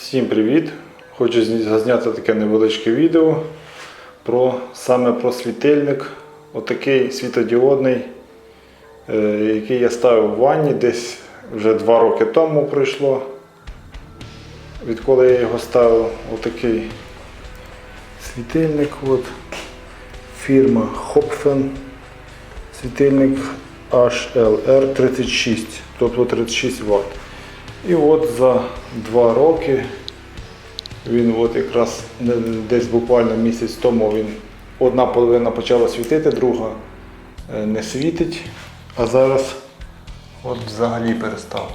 Всім привіт! Хочу зняти таке невеличке відео про саме про світильник. Отакий світодіодний, е, який я ставив в ванні десь вже два роки тому пройшло. Відколи я його ставив, отакий світильник. От. Фірма Hopfen. Світильник HLR36, тобто 36 Вт. І от за два роки він от якраз десь буквально місяць тому він одна половина почала світити, друга е, не світить, а зараз от взагалі перестав.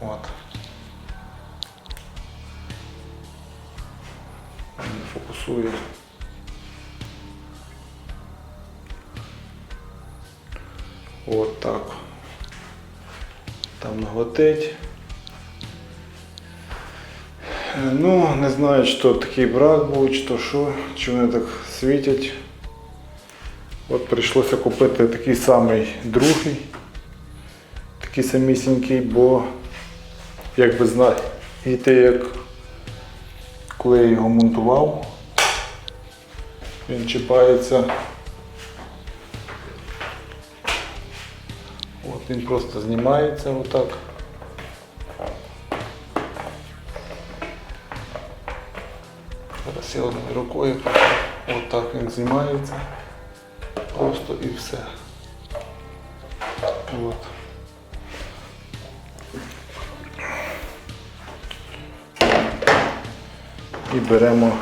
От. Не фокусує. От так. Там готить. Е, Ну, не знаю, то такий брак був, чи то що, чи вони так світять. От прийшлося купити такий самий другий, такий самісінький, бо як ви знаєте, як коли я його монтував, він чіпається. От він просто знімається отак. Зараз одною рукою отак він знімається. Просто і все. От. І беремо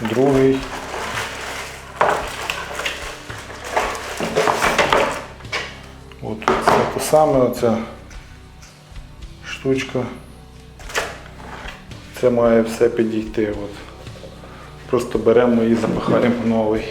другий. От це те саме, оця штучка. Це має все підійти. От. Просто беремо і запихаємо в новий.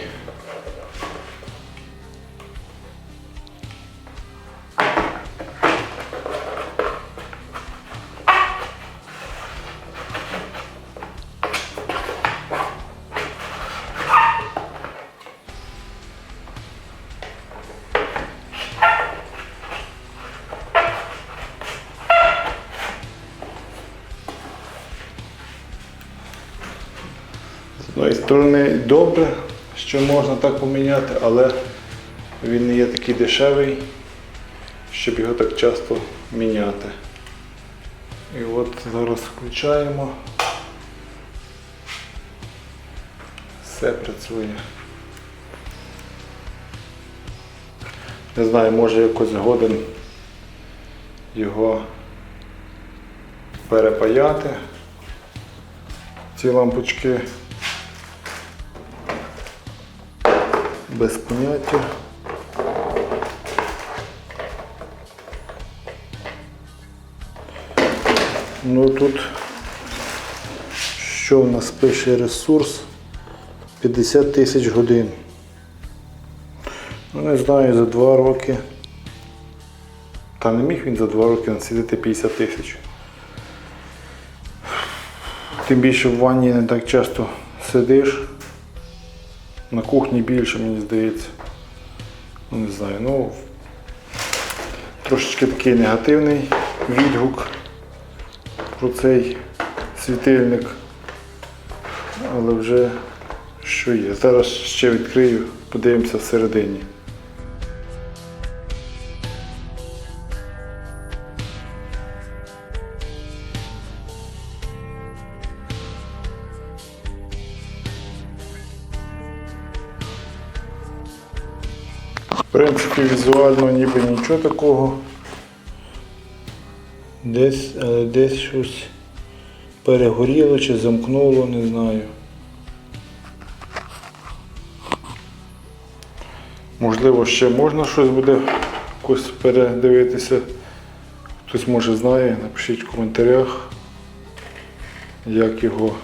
Сторони добре, що можна так поміняти, але він не є такий дешевий, щоб його так часто міняти. І от зараз включаємо. Все працює. Не знаю, може якось згоден його перепаяти. Ці лампочки без поняття. Ну тут що в нас пише ресурс 50 тисяч годин. Ну не знаю, за два роки. Та не міг він за два роки насидити 50 тисяч. Тим більше в ванні не так часто сидиш. На кухні більше, мені здається. Ну, не знаю, ну трошечки такий негативний відгук про цей світильник. Але вже що є. Зараз ще відкрию, подивимося всередині. Принципі, візуально ніби нічого такого. Десь, але десь щось перегоріло чи замкнуло, не знаю. Можливо, ще можна щось буде якось передивитися. Хтось може знає, напишіть в коментарях, як його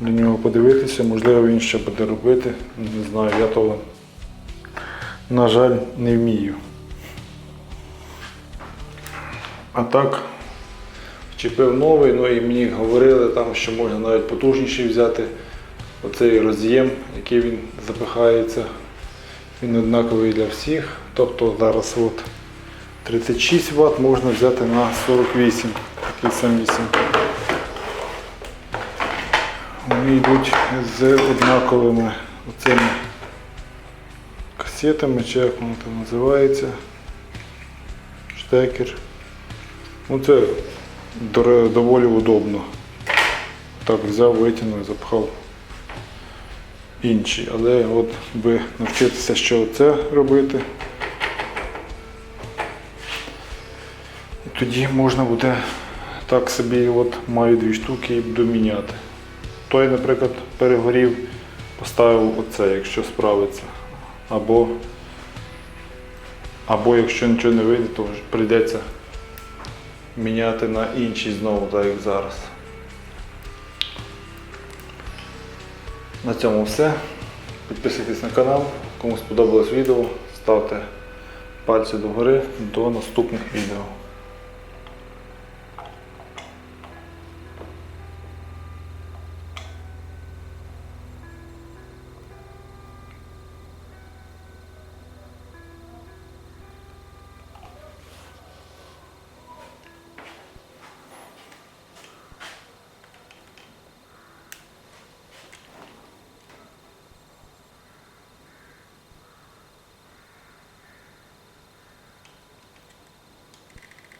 на нього подивитися. Можливо, він ще буде робити. Не знаю, я того, на жаль, не вмію. А так, вчепив новий, ну і мені говорили там, що можна навіть потужніший взяти оцей роз'єм, який він запихається. Він однаковий для всіх. Тобто зараз от 36 Вт можна взяти на 48, такий самісінький. Вони йдуть з однаковими оцими касетами, чи як воно там називається. Штекер. Ну це доволі удобно. Так взяв, витягнув запхав інші. Але от би навчитися, що це робити. І тоді можна буде так собі, от маю дві штуки і буду. Той, наприклад, перегорів, поставив оце, якщо справиться. Або, або якщо нічого не вийде, то прийдеться міняти на інші знову, так як зараз. На цьому все. Підписуйтесь на канал. Кому сподобалось відео, ставте пальці догори до наступних відео.